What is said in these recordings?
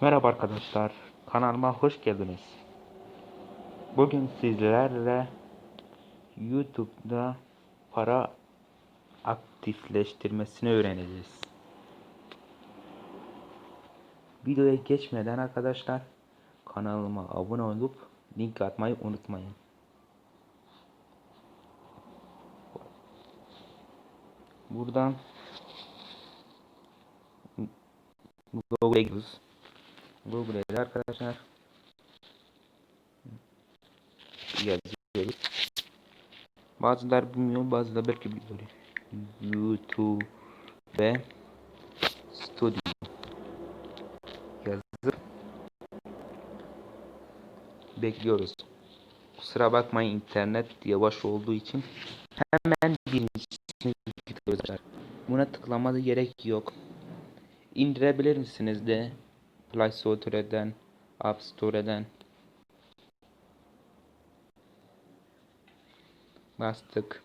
Merhaba arkadaşlar, kanalıma hoş geldiniz. Bugün sizlerle YouTube'da para aktifleştirmesini öğreneceğiz. Videoya geçmeden arkadaşlar kanalıma abone olup link atmayı unutmayın. Buradan Google'a gidiyoruz. Google'da arkadaşlar yazıyoruz. Bazılar bilmiyor, bazıları belki biliyor. YouTube ve Studio yazıp bekliyoruz. Kusura bakmayın internet yavaş olduğu için hemen birincisini tıklıyoruz. Buna tıklamada gerek yok. İndirebilir misiniz de Play Store'den, App Store'dan bastık.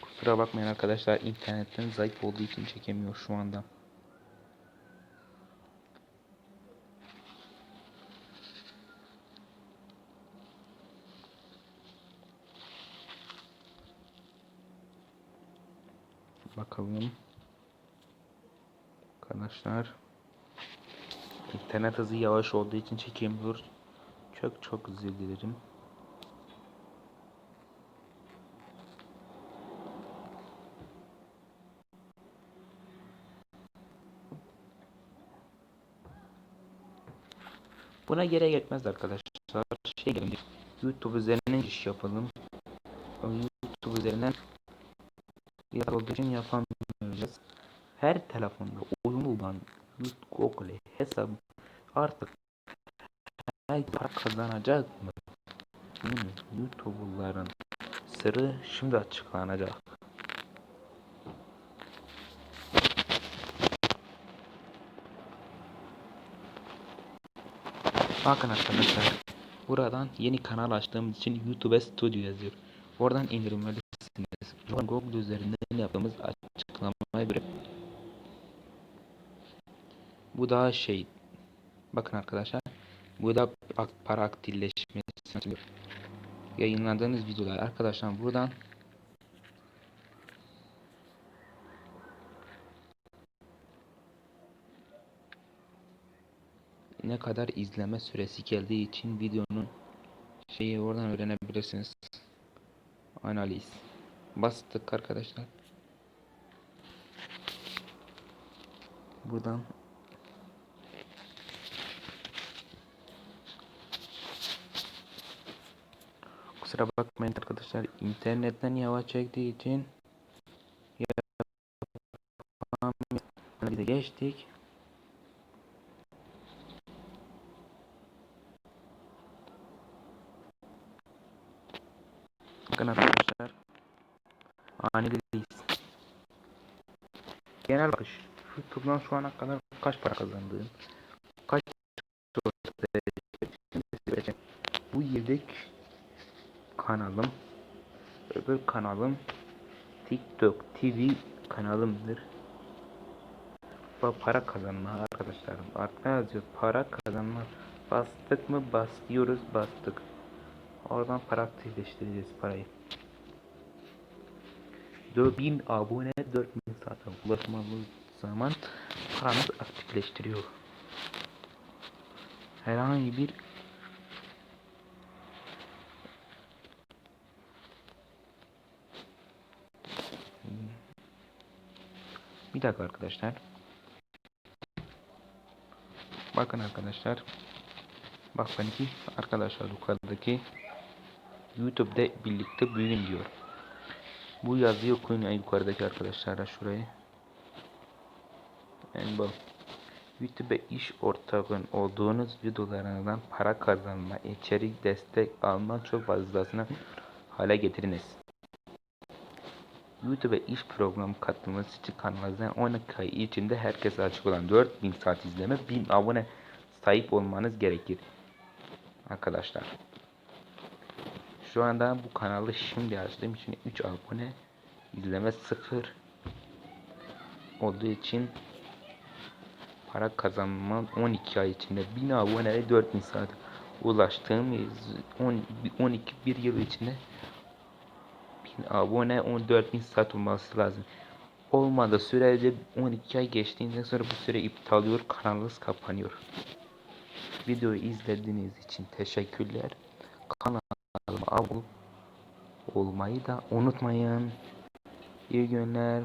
Kusura bakmayın arkadaşlar internetten zayıf olduğu için çekemiyor şu anda. Bakalım. Arkadaşlar. İnternet hızı yavaş olduğu için çekemiyoruz. Çok çok özür dilerim. Buna gerek etmez arkadaşlar. Şey gelin. YouTube üzerinden iş yapalım. YouTube üzerinden olduğu için yapamayacağız. Her telefonda oyun bulan Google hesap artık her para kazanacak mı? Hmm, YouTuber'ların sırrı şimdi açıklanacak. Bakın arkadaşlar. Buradan yeni kanal açtığımız için YouTube Studio yazıyor. Oradan indirmelisiniz. Google üzerinden yaptığımız açıklamaya göre bu daha şey bakın arkadaşlar bu da para aktifleşmesi yayınladığınız videolar. Arkadaşlar buradan ne kadar izleme süresi geldiği için videonun şeyi oradan öğrenebilirsiniz. Analiz. Bastık arkadaşlar. Buradan kusura bakmayın arkadaşlar internetten yavaş çektiği için yapamıyoruz. geçtik Bakın arkadaşlar. Ani değiliz. Genel bakış. YouTube'dan şu ana kadar kaç para kazandığım. Kaç bu yedek kanalım. Öbür kanalım TikTok TV kanalımdır. Para kazanma arkadaşlarım. Ne yazıyor? Para kazanma. Bastık mı? Basıyoruz. Bastık. Oradan para aktifleştireceğiz parayı. 4000 abone 4000 saate ulaşmalı zaman paranız aktifleştiriyor. Herhangi bir Bir dakika arkadaşlar. Bakın arkadaşlar. Bak benimki arkadaşlar yukarıdaki YouTube'da birlikte büyüyün diyor. Bu yazıyı okuyun en yukarıdaki arkadaşlara şurayı. En bu. YouTube iş ortağın olduğunuz videolarınızdan para kazanma, içerik destek alma çok fazlasını hale getiriniz. YouTube iş programı katılması için kanalınızdan 12 ay içinde herkese açık olan 4000 saat izleme, 1000 abone sahip olmanız gerekir. Arkadaşlar. Şu anda bu kanalı şimdi açtığım için 3 abone izleme 0 olduğu için para kazanmam 12 ay içinde 1000 abone ve 4000 saat ulaştığım 10, 12 bir yıl içinde 1000 abone 14000 saat olması lazım. Olmadı sürece 12 ay geçtiğinden sonra bu süre iptal oluyor kanalınız kapanıyor. Videoyu izlediğiniz için teşekkürler. Kanalıma abone olmayı da unutmayın. İyi günler.